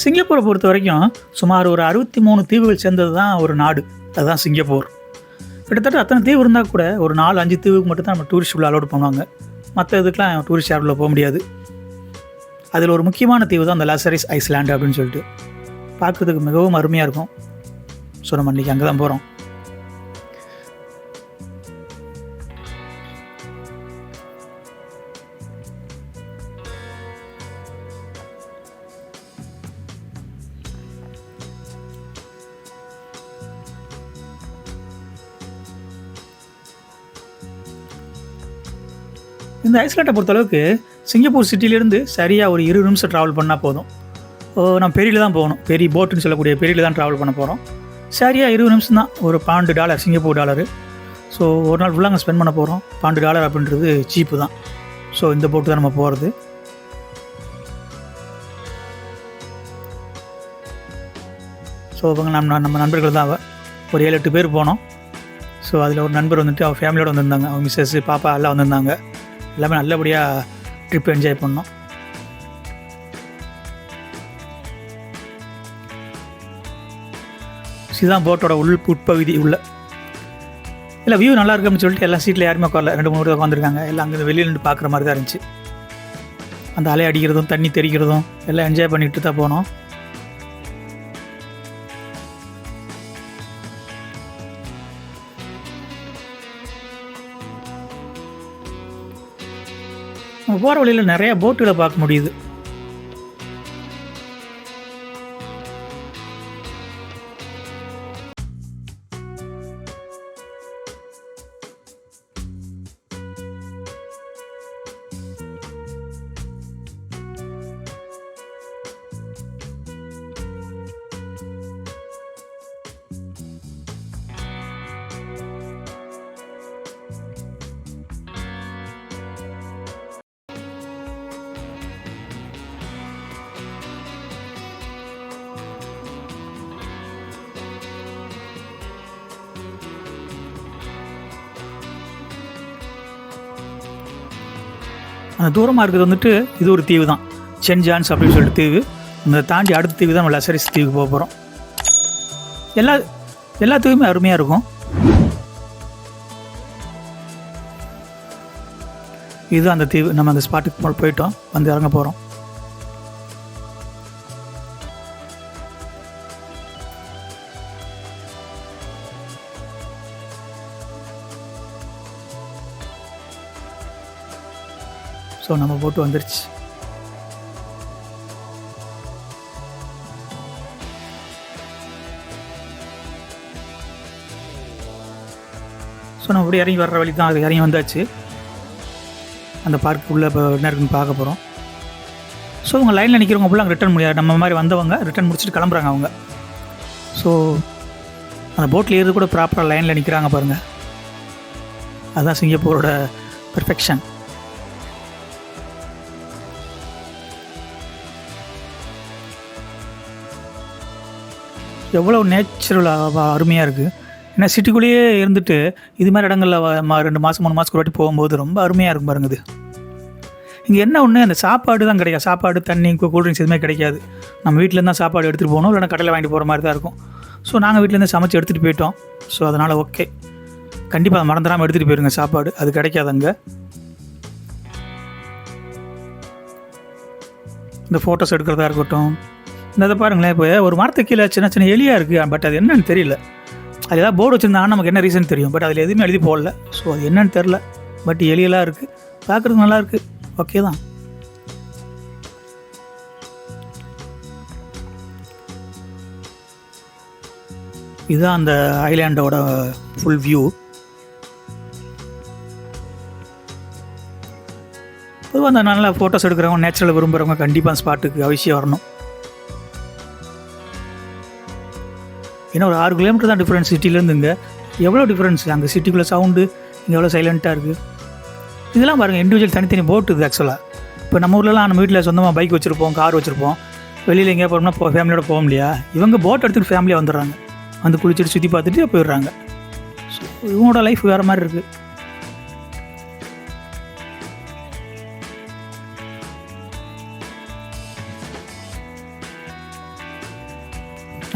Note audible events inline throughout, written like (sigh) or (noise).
சிங்கப்பூரை பொறுத்த வரைக்கும் சுமார் ஒரு அறுபத்தி மூணு தீவுகள் சேர்ந்தது தான் ஒரு நாடு. அதுதான் சிங்கப்பூர். கிட்டத்தட்ட அத்தனை தீவு இருந்தால் கூட ஒரு நாலு அஞ்சு தீவுக்கு மட்டும் தான் நம்ம டூரிஸ்ட் உள்ள அலோட் பண்ணுவாங்க. மற்ற இதுக்கெலாம் டூரிஸ்ட் யாரில் போக முடியாது. அதில் ஒரு முக்கியமான தீவு தான் அந்த லாசரிஸ் ஐஸ்லாண்டு அப்படின்னு சொல்லிட்டு. பார்க்குறதுக்கு மிகவும் அருமையாக இருக்கும். ஸோ நம்ம இன்றைக்கி அங்கே தான் போகிறோம் இந்த ஐஸ்லாண்டை பொறுத்தளவுக்கு சிங்கப்பூர் சிட்டிலேருந்து சரியாக ஒரு இருபது நிமிஷம் ட்ராவல் பண்ணால் போதும். நம்ம பெரியில் தான் போகணும். பெரிய போட்டுன்னு சொல்லக்கூடிய பெரியில் தான் ட்ராவல் பண்ண போகிறோம் சரியாக இருபது நிமிஷம் தான். ஒரு பன்னெண்டு டாலர் சிங்கப்பூர் டாலரு ஸோ ஒரு நாள் ஃபுல்லாக அங்கே ஸ்பெண்ட் பண்ண போகிறோம் பன்னெண்டு டாலர் அப்படின்றது சீப்பு தான். ஸோ இந்த போட்டு தான் நம்ம போகிறது ஸோ இவங்க நம்ம நம்ம நண்பர்கள் தான் ஒரு ஏழு எட்டு பேர் போனோம். ஸோ அதில் ஒரு நண்பர் வந்துட்டு அவள் ஃபேமிலியோடு வந்திருந்தாங்க. அவங்க மிஸ்ஸஸ் பாப்பா எல்லாம் வந்திருந்தாங்க. எல்லாமே நல்லபடியாக ட்ரிப் என்ஜாய் பண்ணோம். இதுதான் போட்டோட உள் உட்பகுதி உள்ள. இல்லை வியூ நல்லா இருக்குன்னு சொல்லிட்டு எல்லா சீட்டில் யாருமே உட்காரல. ரெண்டு மூணு பேர் உட்காந்துருக்காங்க எல்லாம் அங்கே வெளியில் நின்று பார்க்குற மாதிரி தான் இருந்துச்சு. அந்த அலை அடிக்கிறதும் தண்ணி தெரிக்கிறதும் எல்லாம் என்ஜாய் பண்ணிட்டு தான் போனோம். போகிற வழியில் நிறையா போட்டுகளை பார்க்க முடியுது. அந்த தூரமாக இருக்கிறது வந்துட்டு இது ஒரு தீவு தான். சென் ஜான்ஸ் அப்படின்னு சொல்லிட்டு தீவு. இந்த தாண்டி அடுத்த தீவு தான் நம்ம லசரிஸ் தீவுக்கு போக போகிறோம் எல்லா எல்லா தீவுமே அருமையாக இருக்கும். இது அந்த தீவு நம்ம அந்த ஸ்பாட்டுக்கு போயிட்டோம். வந்து இறங்க போகிறோம் ஸோ நம்ம போட்டு வந்துருச்சு. ஸோ நம்ம அப்படியே இறங்கி வர்ற வழி தான் அது இறங்கி வந்தாச்சு. அந்த பார்க்கு உள்ளே இப்போ என்ன இருக்குன்னு பார்க்க போகிறோம் ஸோ அவங்க லைனில் நிற்கிறவங்க ஃபுல்லாக ரிட்டர்ன் முடியாது நம்ம மாதிரி வந்தவங்க ரிட்டர்ன் முடிச்சுட்டு கிளம்புறாங்க அவங்க. ஸோ அந்த போட்டில் ஏறது கூட ப்ராப்பராக லைனில் நிற்கிறாங்க பாருங்கள் அதுதான் சிங்கப்பூரோட பெர்ஃபெக்ஷன் எவ்வளோ நேச்சுரலாக அருமையாக இருக்குது ஏன்னா சிட்டிக்குள்ளேயே இருந்துட்டு இது மாதிரி இடங்களில் ரெண்டு மாதம் மூணு மாதத்துக்கு ஒரு வாட்டி போகும்போது ரொம்ப அருமையாக இருக்கும் பாருங்க இது. இங்கே என்ன ஒன்று அந்த சாப்பாடு தான் கிடைக்காது. சாப்பாடு தண்ணி கூல்ட்ரிங்க்ஸ் எதுவுமே கிடைக்காது. நம்ம வீட்டிலேருந்து தான் சாப்பாடு எடுத்துகிட்டு போகணும் இல்லைன்னா கடையில் வாங்கிட்டு போகிற மாதிரி தான் இருக்கும். ஸோ நாங்கள் வீட்டிலேருந்து சமைச்சு எடுத்துகிட்டு போயிட்டோம். ஸோ அதனால் ஓகே கண்டிப்பாக அதை மறந்துடாமல் எடுத்துகிட்டு போயிருங்க சாப்பாடு. அது கிடைக்காது அங்கே. இந்த ஃபோட்டோஸ் எடுக்கிறதா இருக்கட்டும் இந்த இதை பாருங்களேன். இப்போ ஒரு வார்த்தை கீழே சின்ன சின்ன எலியாக இருக்குது பட் அது என்னன்னு தெரியல. அது ஏதாவது போர்டு வச்சுருந்தாங்கன்னா நமக்கு என்ன ரீசன் தெரியும்? பட் அதில் எதுவுமே எழுதி போடல. ஸோ அது என்னன்னு தெரில பட் எலியெல்லாம் இருக்குது பார்க்குறதுக்கு நல்லா இருக்குது ஓகே தான். இதுதான் அந்த ஐலாண்டோட ஃபுல் வியூ பொதுவாக அந்த நல்ல ஃபோட்டோஸ் எடுக்கிறவங்க நேச்சுரல் விரும்புகிறவங்க கண்டிப்பாக ஸ்பாட்டுக்கு அவசியம் வரணும். ஏன்னா ஒரு ஆறு கிலோமீட்டர் தான் டிஃப்ரென்ஸ் சிட்டிலேருந்து இங்கே எவ்வளோ டிஃப்ரென்ஸ் அங்கே சிட்டிக்குள்ளே சவுண்டு இங்கே எவ்வளோ சைலண்ட்டாக இருக்குது இதெல்லாம் பாருங்கள் இண்டிவிஜுவல் தனித்தனி போட்டு இது ஆக்சுவலாக இப்போ நம்ம ஊர்லலாம் நம்ம வீட்டில் சொந்தமாக பைக் வச்சுருப்போம் கார் வச்சுருப்போம். வெளியில் எங்கேயா போகிறோம்னா ஃபேமிலியோட போக முடியா இவங்க போட் எடுத்துகிட்டு ஃபேமிலியாக வந்துடுறாங்க. வந்து குளிச்சுட்டு சுற்றி பார்த்துட்டு போயிடுறாங்க. ஸோ இவங்களோட லைஃப் வேறு மாதிரி இருக்குது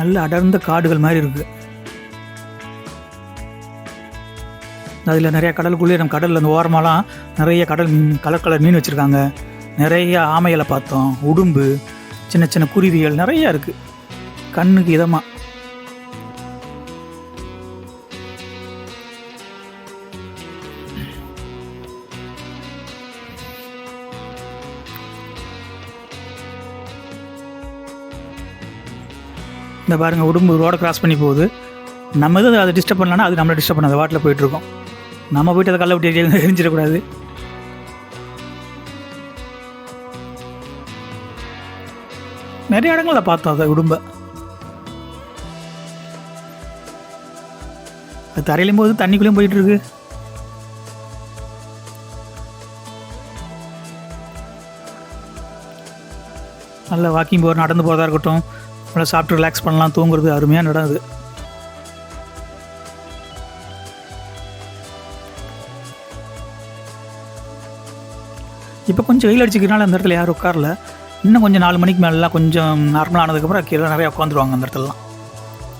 நல்ல அடர்ந்த காடுகள் மாதிரி இருக்குது அதில் நிறையா கடலுக்குள்ளே நம்ம கடலில் அந்த ஓரமாலாம் நிறைய கடல் மீன் கலர் கலர் மீன் வச்சுருக்காங்க. நிறைய ஆமைகளை பார்த்தோம். உடும்பு சின்ன சின்ன குருவிகள் நிறையா இருக்குது கண்ணுக்கு இதமாக இந்த பாருங்க உடும்பு ரோடை கிராஸ் பண்ணி போகுது. நம்ம எதுவும் அதை டிஸ்டர்ப் பண்ணலன்னா அது நம்மளை டிஸ்டர்ப் பண்ணாத. வாட்டில் போயிட்டுருக்கோம் நம்ம போயிட்டு அதை கல்லை விட்டு எரிஞ்சிடக்கூடாது நிறைய இடங்களில் பார்த்தோம் அதை உடும்பை. அது தரையிலும் போது தண்ணிக்குள்ளேயும் போயிட்டு இருக்கு. நல்ல வாக்கிங் போகிற நடந்து போகிறதா இருக்கட்டும். நல்லா சாப்பிட்டு ரிலாக்ஸ் பண்ணலாம் தூங்குறது அருமையாக இடம் அது. இப்போ கொஞ்சம் வெயில் அடிச்சுக்கிறனால அந்த இடத்துல யாரும் உட்காரல. இன்னும் கொஞ்சம் நாலு மணிக்கு மேலாம் கொஞ்சம் நார்மலாக ஆனதுக்கப்புறம் கீழே நிறையா உட்காந்துருவாங்க அந்த இடத்துலலாம்.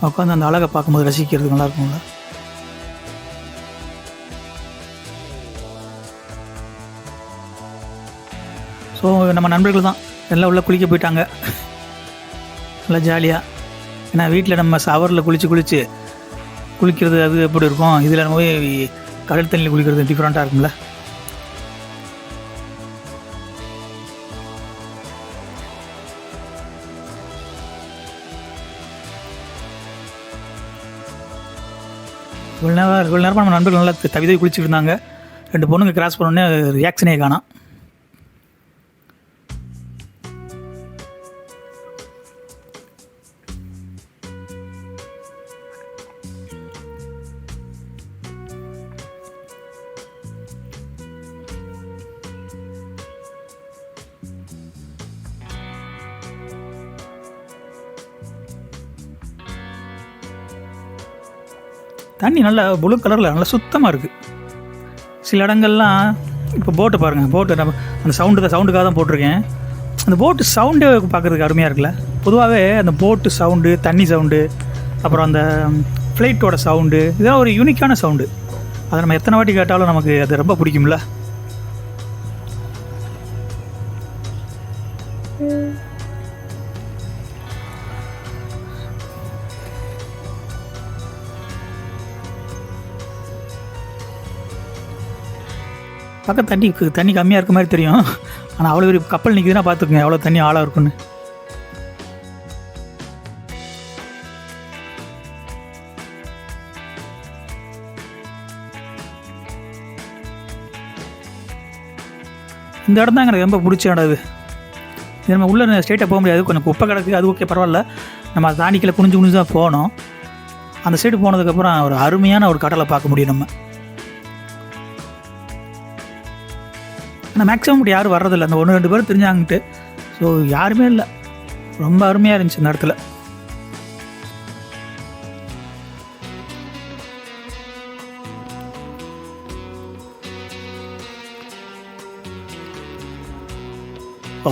உட்காந்து அந்த அழகை பார்க்கும்போது ரசிக்கிறது நல்லா இருக்கும்ல. ஸோ நம்ம நண்பர்கள் தான். எல்லாம் உள்ளே குளிக்க போயிட்டாங்க. நல்லா ஜாலியாக ஏன்னா வீட்டில் நம்ம சவரில் குளித்து குளித்து குளிக்கிறது அது எப்படி இருக்கும்? இதில் நம்ம போய் கடல் தண்ணியில் குளிக்கிறது டிஃப்ரெண்ட்டாக இருக்கும்ல. இவ்வளோ நேரம் இவ்வளோ நேரமாக நம்ம நண்பர்கள் நல்லா தவிதை குளிச்சுட்டு இருந்தாங்க. ரெண்டு பொண்ணுங்க கிராஸ் பண்ணோடனே ரியாக்ஷனே காணோம். தண்ணி நல்லா ப்ளூ கலரில் நல்லா சுத்தமாக இருக்குது சில இடங்கள்லாம் இப்போ போட்டு பாருங்கள் போட்டு நம்ம அந்த சவுண்டு தான் சவுண்டுக்காக தான் போட்டிருக்கேன். அந்த போட்டு சவுண்டே பார்க்குறதுக்கு அருமையாக இருக்குல்ல? பொதுவாகவே அந்த போட்டு சவுண்டு தண்ணி சவுண்டு அப்புறம் அந்த ஃப்ளைட்டோட சவுண்டு இதெல்லாம் ஒரு யூனிக்கான சவுண்டு அதை நம்ம எத்தனை வாட்டி கேட்டாலும் நமக்கு அது ரொம்ப பிடிக்கும்ல? பக்கம் தண்ணி தண்ணி கம்மியாக இருக்க மாதிரி தெரியும். ஆனால் அவ்வளோ பெரிய கப்பல் நிற்குதுன்னா பார்த்துக்குங்க எவ்வளோ தண்ணி ஆழம் இருக்குன்னு. இந்த இடம் தான் எனக்கு ரொம்ப பிடிச்ச இடம் இது இது நம்ம உள்ளே ஸ்டேட்டை போக முடியாது. கொஞ்சம் குப்பை கிடக்கு அது ஓகே பரவாயில்ல. நம்ம அதை தாண்டிக்கல குனிஞ்சு குனிஞ்சு தான் போனோம். அந்த சைடு போனதுக்கப்புறம் ஒரு அருமையான ஒரு கடலை பார்க்க முடியும் நம்ம. ஆனால் மேக்ஸிமம் இப்படி யாரும் வர்றதில்ல. அந்த ஒன்று ரெண்டு பேரும் தெரிஞ்சாங்கன்ட்டு ஸோ யாருமே இல்லை. ரொம்ப அருமையாக இருந்துச்சு இந்த இடத்துல.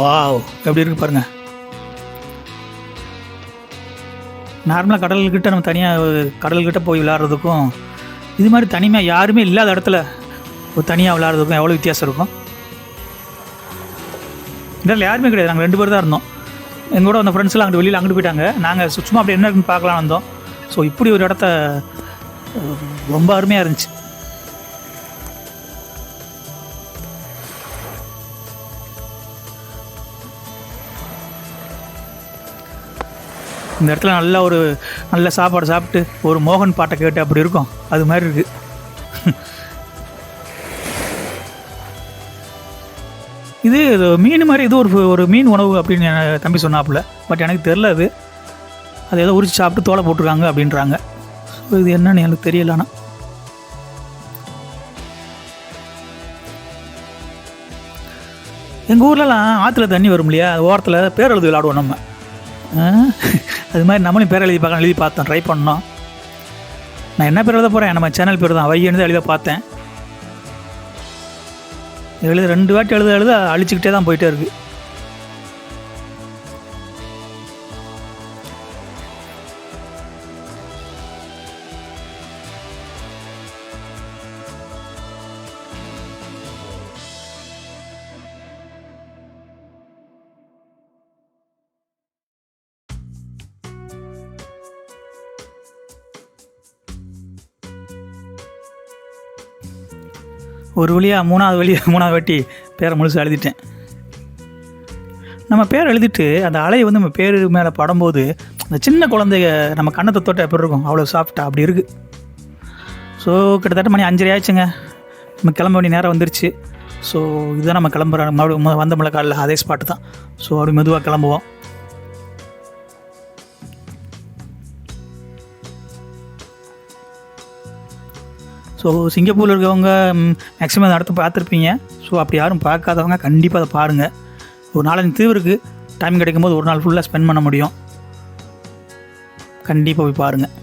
வாவ் எப்படி இருக்கு பாருங்க. நார்மலாக கடல்கிட்ட நம்ம தனியாக கடல்கிட்ட போய் விளையாடுறதுக்கும் இது மாதிரி தனிமையாக யாருமே இல்லாத இடத்துல ஒரு தனியாக விளாட்றதுக்கும் எவ்வளோ வித்தியாசம் இருக்கும்? இதில் யாருமே கிடையாது. நாங்கள் ரெண்டு பேர் தான் இருந்தோம். எங்கள் கூட வந்த ஃப்ரெண்ட்ஸ்லாம் அங்கிட்டு வெளியில் அங்கிட்டு போயிட்டாங்க. நாங்கள் சும்மா அப்படி என்ன இருக்குன்னு பார்க்கலாம் வந்தோம். ஸோ இப்படி ஒரு இடத்த ரொம்ப அருமையாக இருந்துச்சு. இந்த இடத்துல நல்ல ஒரு நல்ல சாப்பாடு சாப்பிட்டு ஒரு மோகன் பாட்டை கேட்டு அப்படி இருக்கும். அது மாதிரி இருக்குது (laughs) இது மீன் மாதிரி இது ஒரு ஒரு மீன் உணவு அப்படின்னு என் தம்பி சொன்னாப்புல. பட் எனக்கு தெரில அது. அது ஏதோ உரிச்சு சாப்பிட்டு தோலை போட்டிருக்காங்க அப்படின்றாங்க. ஸோ இது என்னன்னு எனக்கு தெரியல ஆனால் எங்கள் ஊர்லலாம் ஆற்றுல தண்ணி வரும் இல்லையா? ஓரத்தில் பேர் எழுதி விளாடுவோம் நம்ம. அது மாதிரி நம்மளும் பேர் எழுதி எழுதி பார்த்தோம் ட்ரை பண்ணோம் நான் என்ன பேர் எழுத போகிறேன் நம்ம சேனல் பேர் தான் வையன்னு எழுத பார்த்தேன். எழுத ரெண்டு வாட்டி எழுத எழுத அழிச்சுக்கிட்டே தான் போயிட்டே இருக்குது ஒரு வழியாக மூணாவது வழியாக (laughs) மூணாவது வாட்டி பேரை முழுசு எழுதிட்டேன். நம்ம பேர் எழுதிட்டு அந்த அலையை வந்து நம்ம பேர் மேலே படும்போது அந்த சின்ன குழந்தைய நம்ம கண்ணத்தை தொட்ட எப்படி இருக்கும்? அவ்வளோ சாஃப்டாக அப்படி இருக்குது ஸோ கிட்டத்தட்ட மணி அஞ்சரை ஆயிடுச்சுங்க. நம்ம கிளம்ப வேண்டிய நேரம் வந்துருச்சு. ஸோ இதுதான் நம்ம கிளம்புற மறுபடியும் வந்த மலை காலில் அதே ஸ்பாட்டு தான். ஸோ அப்படி மெதுவாக கிளம்புவோம். ஸோ சிங்கப்பூரில் இருக்கவங்க மேக்ஸிமம் அந்த இடத்த பார்த்துருப்பீங்க. ஸோ அப்படி யாரும் பார்க்காதவங்க கண்டிப்பாக அதை பாருங்கள் ஒரு நாலஞ்சு தீவு இருக்குது டைம் கிடைக்கும்போது ஒரு நாள் ஃபுல்லாக ஸ்பெண்ட் பண்ண முடியும். கண்டிப்பாக போய் பாருங்கள்